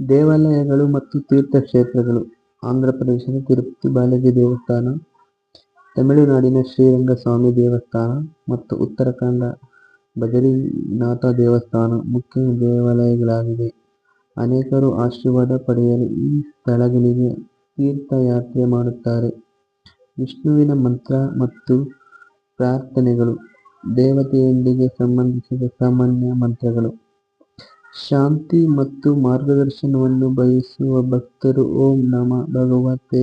ದೇವಾಲಯಗಳು ಮತ್ತು ತೀರ್ಥಕ್ಷೇತ್ರಗಳು ಆಂಧ್ರಪ್ರದೇಶದ ತಿರುಪತಿ ಬಾಲಾಜಿ ದೇವಸ್ಥಾನ, ತಮಿಳುನಾಡಿನ ಶ್ರೀರಂಗಸ್ವಾಮಿ ದೇವಸ್ಥಾನ ಮತ್ತು ಉತ್ತರಾಖಂಡ ಬದರಿನಾಥ ದೇವಸ್ಥಾನ ಮುಖ್ಯ ದೇವಾಲಯಗಳಾಗಿವೆ. ಅನೇಕರು ಆಶೀರ್ವಾದ ಪಡೆಯಲು ಈ ಸ್ಥಳಗಳಿಗೆ ತೀರ್ಥಯಾತ್ರೆ ಮಾಡುತ್ತಾರೆ. ವಿಷ್ಣುವಿನ ಮಂತ್ರ ಮತ್ತು ಪ್ರಾರ್ಥನೆಗಳು ದೇವತೆಯೊಂದಿಗೆ ಸಂಬಂಧಿಸಿದ ಸಾಮಾನ್ಯ ಮಂತ್ರಗಳು. ಶಾಂತಿ ಮತ್ತು ಮಾರ್ಗದರ್ಶನವನ್ನು ಬಯಸುವ ಭಕ್ತರು ಓಂ ನಮಃ ಭಗವತೆ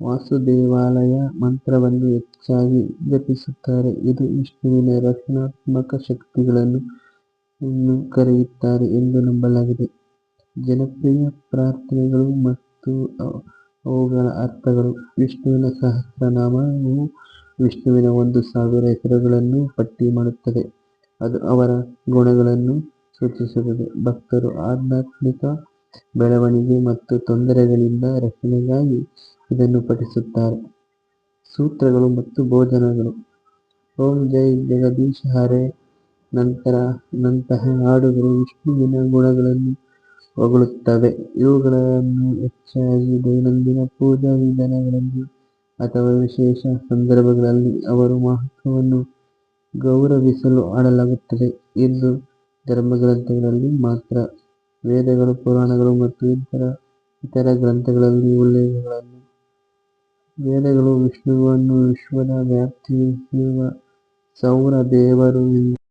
ವಾಸುದೇವಾಲಯ ಮಂತ್ರವನ್ನು ಹೆಚ್ಚಾಗಿ ಜಪಿಸುತ್ತಾರೆ. ಇದು ವಿಷ್ಣುವಿನ ರಚನಾತ್ಮಕ ಶಕ್ತಿಗಳನ್ನು ಕರೆಯುತ್ತಾರೆ ಎಂದು ನಂಬಲಾಗಿದೆ. ಜನಪ್ರಿಯ ಪ್ರಾರ್ಥನೆಗಳು ಮತ್ತು ಅವುಗಳ ಅರ್ಥಗಳು ವಿಷ್ಣುವಿನ ಸಹಸ್ರನಾಮವು ವಿಷ್ಣುವಿನ ಒಂದು ಸಾವಿರ ಹೆಸರುಗಳನ್ನು ಪಟ್ಟಿ ಮಾಡುತ್ತದೆ, ಅದು ಅವರ ಗುಣಗಳನ್ನು ಸೂಚಿಸುತ್ತದೆ. ಭಕ್ತರು ಆಧ್ಯಾತ್ಮಿಕ ಬೆಳವಣಿಗೆ ಮತ್ತು ತೊಂದರೆಗಳಿಂದ ರಕ್ಷಣೆಗಾಗಿ ಇದನ್ನು ಪಠಿಸುತ್ತಾರೆ. ಸೂತ್ರಗಳು ಮತ್ತು ಭೋಜನಗಳು ಓಂ ಜೈ ಜಗದೀಶ ನಂತರ ನಂತಹ ಹಾಡುಗಳು ವಿಷ್ಣುವಿನ ಗುಣಗಳನ್ನು ಹೊಗಳುತ್ತವೆ. ಇವುಗಳನ್ನು ಹೆಚ್ಚಾಗಿ ದೈನಂದಿನ ಪೂಜಾ ವಿಧಾನಗಳಲ್ಲಿ ಅಥವಾ ವಿಶೇಷ ಸಂದರ್ಭಗಳಲ್ಲಿ ಅವರು ಮಹತ್ವವನ್ನು ಗೌರವಿಸಲು ಹಾಡಲಾಗುತ್ತದೆ. ಹಿಂದೂ ಧರ್ಮಗ್ರಂಥಗಳಲ್ಲಿ ಮಾತ್ರ. ವೇದಗಳು, ಪುರಾಣಗಳು ಮತ್ತು ಇತರ ಗ್ರಂಥಗಳಲ್ಲಿ ಉಲ್ಲೇಖಗಳನ್ನು. ವೇದಗಳು ವಿಷ್ಣುವನ್ನು ವಿಶ್ವದ ವ್ಯಾಪಿಸಿರುವ ಸೌರ ದೇವರು ಎಂದು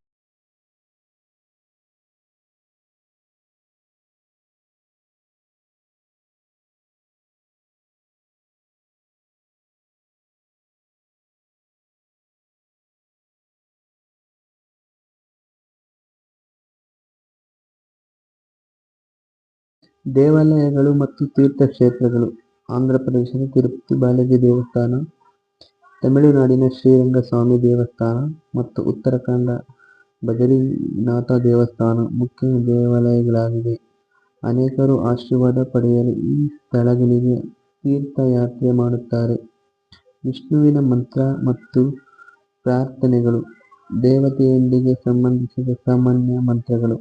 ದೇವಾಲಯಗಳು ಮತ್ತು ತೀರ್ಥಕ್ಷೇತ್ರಗಳು ಆಂಧ್ರಪ್ರದೇಶದ ತಿರುಪತಿ ಬಾಲಾಜಿ ದೇವಸ್ಥಾನ, ತಮಿಳುನಾಡಿನ ಶ್ರೀರಂಗಸ್ವಾಮಿ ದೇವಸ್ಥಾನ ಮತ್ತು ಉತ್ತರಾಖಂಡ ಬದರಿನಾಥ ದೇವಸ್ಥಾನ ಮುಖ್ಯ ದೇವಾಲಯಗಳಾಗಿವೆ. ಅನೇಕರು ಆಶೀರ್ವಾದ ಪಡೆಯಲು ಈ ಸ್ಥಳಗಳಿಗೆ ತೀರ್ಥಯಾತ್ರೆ ಮಾಡುತ್ತಾರೆ. ವಿಷ್ಣುವಿನ ಮಂತ್ರ ಮತ್ತು ಪ್ರಾರ್ಥನೆಗಳು ದೇವತೆಯೊಂದಿಗೆ ಸಂಬಂಧಿಸಿದ ಸಾಮಾನ್ಯ ಮಂತ್ರಗಳು.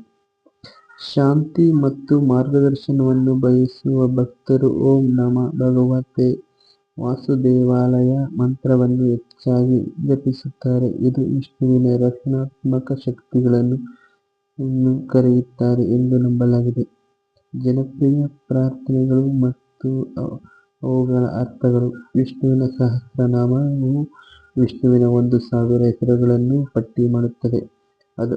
ಶಾಂತಿ ಮತ್ತು ಮಾರ್ಗದರ್ಶನವನ್ನು ಬಯಸುವ ಭಕ್ತರು ಓಂ ನಮಃ ಭಗವತೆ ವಾಸುದೇವಾಲಯ ಮಂತ್ರವನ್ನು ಹೆಚ್ಚಾಗಿ ಜಪಿಸುತ್ತಾರೆ. ಇದು ವಿಷ್ಣುವಿನ ರಕ್ಷಣಾತ್ಮಕ ಶಕ್ತಿಗಳನ್ನು ಕರೆಯುತ್ತಾರೆ ಎಂದು ನಂಬಲಾಗಿದೆ. ಜನಪ್ರಿಯ ಪ್ರಾರ್ಥನೆಗಳು ಮತ್ತು ಅವುಗಳ ಅರ್ಥಗಳು ವಿಷ್ಣುವಿನ ಸಹಸ್ರನಾಮವು ವಿಷ್ಣುವಿನ ಒಂದು ಸಾವಿರ ಹೆಸರುಗಳನ್ನು ಪಟ್ಟಿ ಮಾಡುತ್ತದೆ, ಅದು